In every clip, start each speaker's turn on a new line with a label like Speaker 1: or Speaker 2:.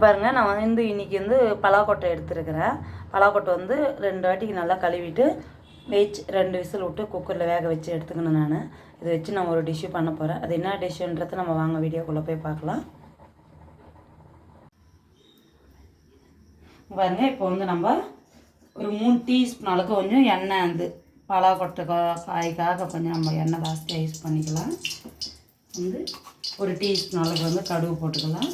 Speaker 1: பாருங்க நான் வந்து இன்னைக்கு வந்து பலாக்கொட்டை எடுத்துருக்கிறேன். பலாக்கொட்டை வந்து ரெண்டு வாட்டிக்கு நல்லா கழுவிட்டு வெச்சு ரெண்டு விசில் விட்டு குக்கரில் வேக வச்சு எடுத்துக்கணும் நான். இதை வச்சு நான் ஒரு டிஷ்ஷு பண்ண போகிறேன் அது என்ன டிஷ்ஷுன்றதை நம்ம வாங்க வீடியோக்குள்ளே போய் பார்க்கலாம். பாருங்க இப்போ வந்து நம்ம ஒரு மூணு டீஸ்பூன் அளவுக்கு கொஞ்சம் எண்ணெய் வந்து பலாக்கொட்டை கா- காய்க்காக கொஞ்சம் நம்ம எண்ணெய் ஜாஸ்தியாக யூஸ் பண்ணிக்கலாம். வந்து ஒரு டீஸ்பூன் அளவுக்கு வந்து கடுகு போட்டுக்கலாம்.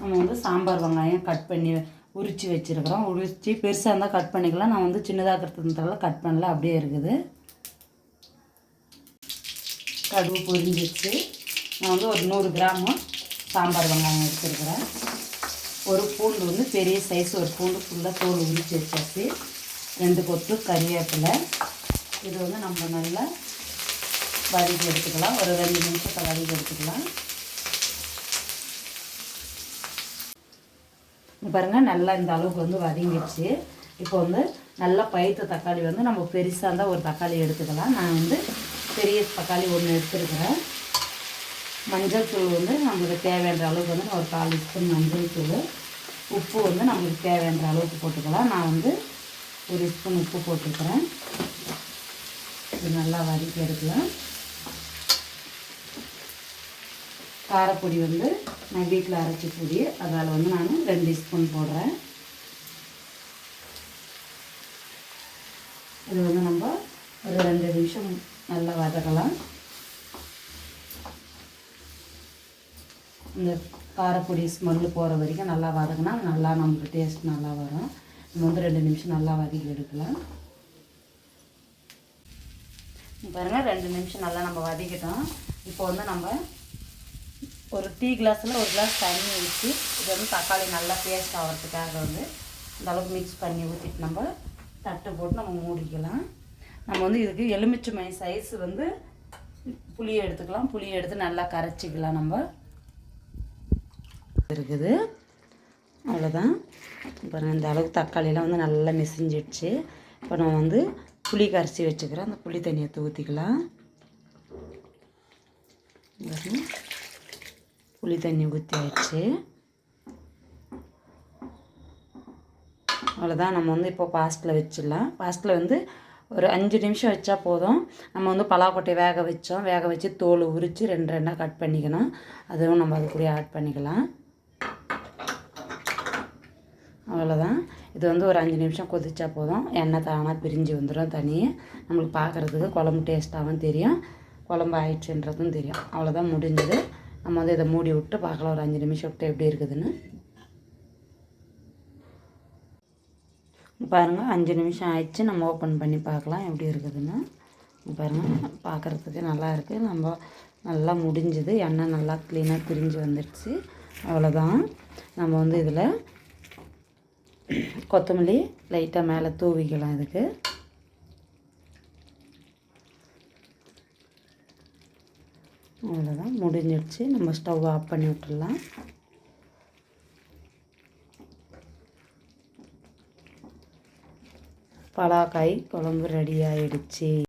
Speaker 1: நம்ம வந்து சாம்பார் வெங்காயம் கட் பண்ணி உரித்து வச்சுருக்குறோம். உரித்து பெருசாக இருந்தால் கட் பண்ணிக்கலாம். நான் வந்து சின்னதாக இருக்கிறதுனால கட் பண்ணல. அப்படியே இருக்குது. கடுகு பொரிஞ்சிச்சு நான் வந்து ஒரு நூறு கிராமு சாம்பார் வெங்காயம் எடுத்துருக்கிறேன். ஒரு பூண்டு வந்து பெரிய சைஸ் ஒரு பூண்டு ஃபுல்லாக தோல் உரித்து வச்சாச்சு. ரெண்டு கொத்து கறிவேப்பிலை. இது வந்து நம்ம நல்லா வதக்கி எடுத்துக்கலாம். ஒரு ரெண்டு நிமிஷத்தை வதக்கி எடுத்துக்கலாம். பாருங்கள் நல்லா இந்த அளவுக்கு வந்து வதங்கிடுச்சு. இப்போ வந்து நல்லா பழுத்த தக்காளி வந்து நம்ம பெருசாக இருந்தால் ஒரு தக்காளி எடுத்துக்கலாம். நான் வந்து பெரிய தக்காளி ஒன்று எடுத்துருக்கிறேன். மஞ்சள் தூள் வந்து நம்மளுக்கு தேவையான அளவுக்கு வந்து ஒரு கால் ஸ்பூன் மஞ்சள் தூள். உப்பு வந்து நம்மளுக்கு தேவையான அளவுக்கு போட்டுக்கலாம். நான் வந்து ஒரு ஸ்பூன் உப்பு போட்டுக்கிறேன். இது நல்லா வதக்கி எடுக்கலாம். காரப்பொடி வந்து நான் வீட்டில் அரைச்ச பொடி அதால் வந்து நான் ரெண்டு ஸ்பூன் போடுறேன். இது வந்து நம்ம ஒரு ரெண்டு நிமிஷம் நல்லா வதக்கலாம். இந்த காரப்பொடி ஸ்மெல்லு போகிற வரைக்கும் நல்லா வதக்கினா நல்லா நமக்கு டேஸ்ட் நல்லா வரும். நம்ம வந்து ரெண்டு நிமிஷம் நல்லா வதக்கி எடுக்கலாம். பாருங்கள் ரெண்டு நிமிஷம் நல்லா நம்ம வதக்கிட்டோம். இப்போ வந்து நம்ம ஒரு டீ கிளாஸில் ஒரு கிளாஸ் தண்ணி ஊற்றி இது வந்து தக்காளி நல்லா பேஸ்ட் ஆகிறதுக்காக வந்து இந்தளவுக்கு மிக்ஸ் பண்ணி ஊற்றிட்டு நம்ம தட்டு போட்டு நம்ம மூடிக்கலாம். நம்ம வந்து இதுக்கு எலுமிச்சை சைஸ் வந்து புளியை எடுத்துக்கலாம். புளியை எடுத்து நல்லா கரைச்சிக்கலாம் நம்ம. இருக்குது. அவ்வளோதான் இப்போ நான் இந்த அளவுக்கு தக்காளியெலாம் வந்து நல்லா மிசிஞ்சிடுச்சு. இப்போ நான் வந்து புளி கரைச்சி வச்சுக்கிறேன். அந்த புளி தண்ணியை ஊற்றிக்கலாம் புளி தண்ணி ஊற்றி ஆயிடுச்சு அவ்வளோதான் நம்ம வந்து இப்போ பாஸ்டில் வச்சிடலாம். பாஸ்டில் வந்து ஒரு அஞ்சு நிமிஷம் வச்சா போதும். நம்ம வந்து பலாக்கொட்டை வேக வச்சோம். வேக வச்சு தோல் உரித்து ரெண்டு ரெண்டாக கட் பண்ணிக்கணும். அதுவும் நம்ம அது கூட ஆட் பண்ணிக்கலாம். அவ்வளோதான் இது வந்து ஒரு அஞ்சு நிமிஷம் கொதிச்சா போதும். எண்ணெய் தானாக பிரிஞ்சு வந்துடும் தனியே நம்மளுக்கு பார்க்குறதுக்கு குழம்பு டேஸ்ட்டாகவும் தெரியும். குழம்பு ஆயிடுச்சுன்றதும் தெரியும். அவ்வளோதான் முடிஞ்சது. நம்ம வந்து இதை மூடி விட்டு பார்க்கலாம். ஒரு அஞ்சு நிமிஷம் விட்டு எப்படி இருக்குதுன்னு. பாருங்கள் அஞ்சு நிமிஷம் ஆயிடுச்சு. நம்ம ஓப்பன் பண்ணி பார்க்கலாம் எப்படி இருக்குதுன்னு. பாருங்கள் பார்க்குறதுக்கு நல்லா இருக்குது நம்ம நல்லா முடிஞ்சுது. எண்ணெய் நல்லா க்ளீனாக பிரிஞ்சு வந்துடுச்சு அவ்வளோதான் நம்ம வந்து இதில் கொத்தமல்லி லைட்டாக மேலே தூவிக்கலாம் இதுக்கு. அவ்வளோதான் முடிஞ்சிடுச்சு. நம்ம ஸ்டவ் ஆஃப் பண்ணி விட்டுடலாம். பலாக்காய் குழம்பு ரெடி ஆயிடுச்சு.